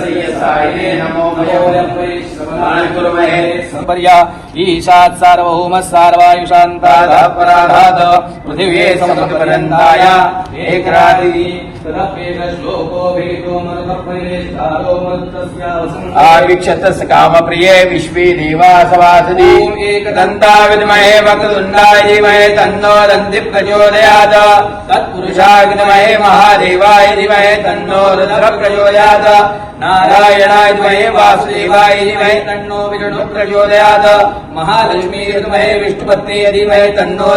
ॐ राजाधिराजाय प्रसय्यसाय नमो नमः कुर्महे पर्या ईशात् सार्वभौमः सार्वायुषान्तादापराधात् पृथिव्ये समपर्यन्ताय एकरादि मरुतस्यावसन् आवीक्षतस्य कामप्रिये विश्वे देवासवासति ॐ एकदन्ता विद्महे वक्रतुण्डाय तन्नो दन्ति प्रचोदयात् तत्पुरुषाय विद्महे महादेवाय धीमहि तन्नो रुद्र प्रचोदयात् नारायणाय विद्महे वासुदेवाय धीमहि तन्नो विष्णु प्रचोदयात् महालक्ष्मी विद्महे विष्णुपत्नी धीमहि तन्नो